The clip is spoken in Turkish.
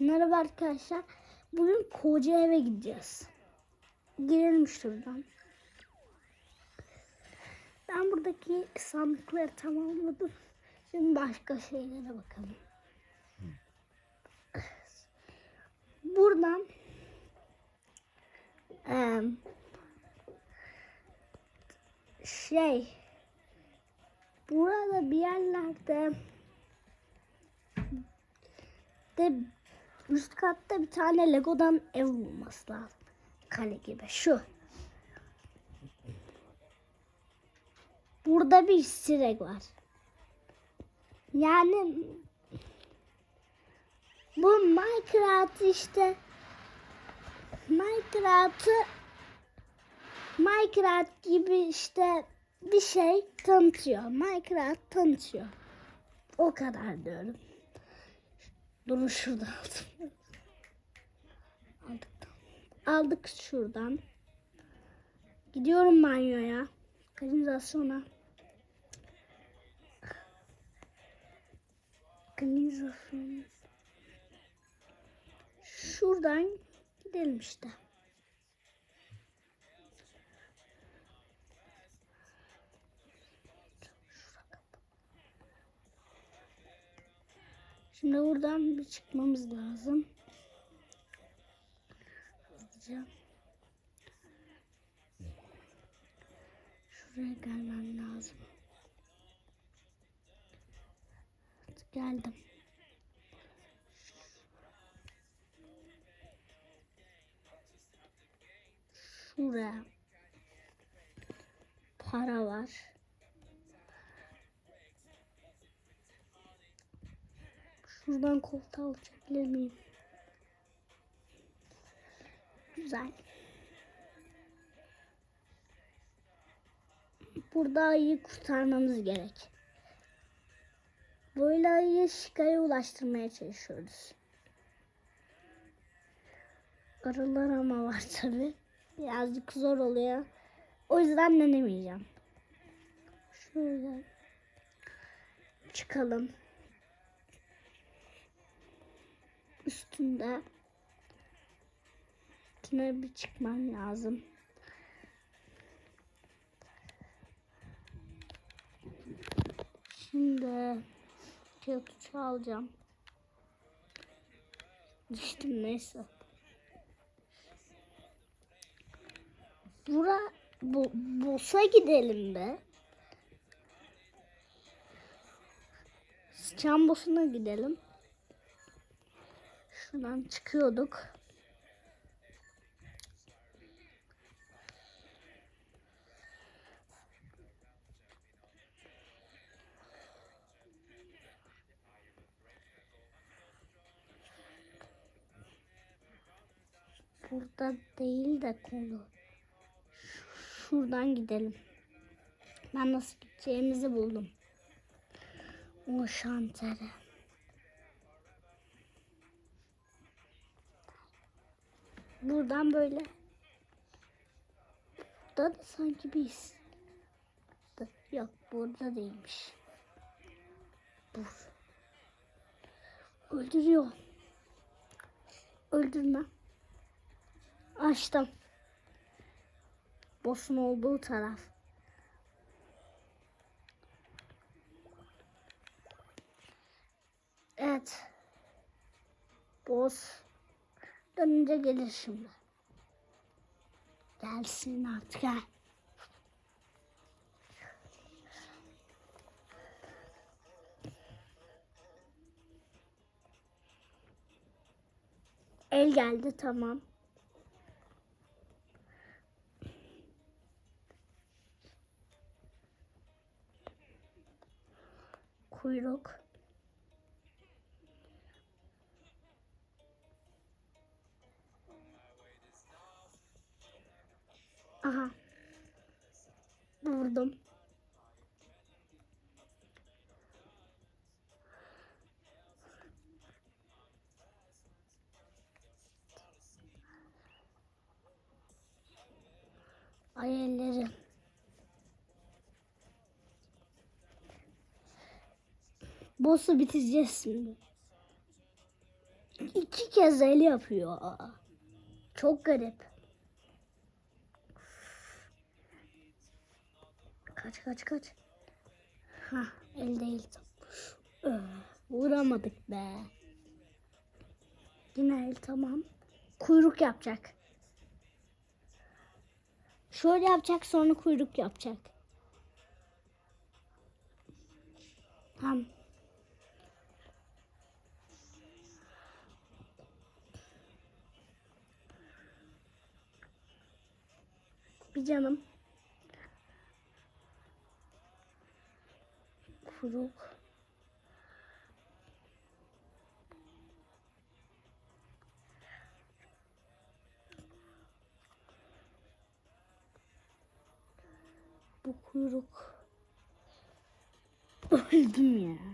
Merhaba arkadaşlar. Bugün koca eve gideceğiz. Girelim şuradan. Ben buradaki sandıkları tamamladım. Şimdi başka şeylere bakalım. Buradan şey burada bir yerlerde de üst katta bir tane Lego'dan ev olması lazım. Kale gibi. Şu. Burada bir sirek var. Yani bu Minecraft işte Minecraft'ı Minecraft gibi işte bir şey tanıtıyor. Minecraft tanıtıyor. O kadar diyorum. Durun şuradan aldım. Aldık. Aldık şuradan. Gidiyorum banyoya. Kanalizasyona. Kanalizasyon. Şuradan gidelim işte. Şimdi buradan bir çıkmamız lazım. Hızlıca. Şuraya gelmem lazım. Geldim. Şuraya. Para var. Şuradan koltuğa alacaklar miyim? Güzel. Burada ayıyı kurtarmamız gerek. Böyle ayıyı şikaya ulaştırmaya çalışıyoruz. Arılar ama var tabi. Birazcık zor oluyor. O yüzden denemeyeceğim. Şöyle çıkalım. Üstünde üstüne bir çıkmam lazım. Şimdi kağıt uçağı alacağım. Düştüm neyse. Bura bu boss'a gidelim be. Sıçan boss'una gidelim. Şuradan çıkıyorduk. Burada değil de konu. Şuradan gidelim. Ben nasıl gideceğimizi buldum. O şantere. Buradan böyle. Burada da sanki bir his. Yok burada değilmiş. Bur. Öldürüyor. Öldürme. Açtım. Boss'un olduğu taraf. Evet. Boss dönünce gelir şimdi. Gelsin artık gel. El geldi tamam. Kuyruk. Aha. Vurdum. Ay ellerim. Boss'u bitireceğiz şimdi. iki kez el yapıyor. Çok garip. Kaç kaç kaç. Ha el değil. Öh, Vuramadık be. Yine el tamam. Kuyruk yapacak. Şöyle yapacak sonra kuyruk yapacak. Tamam. Bir canım. Kuyruk. Bu kuyruk. Öldüm ya.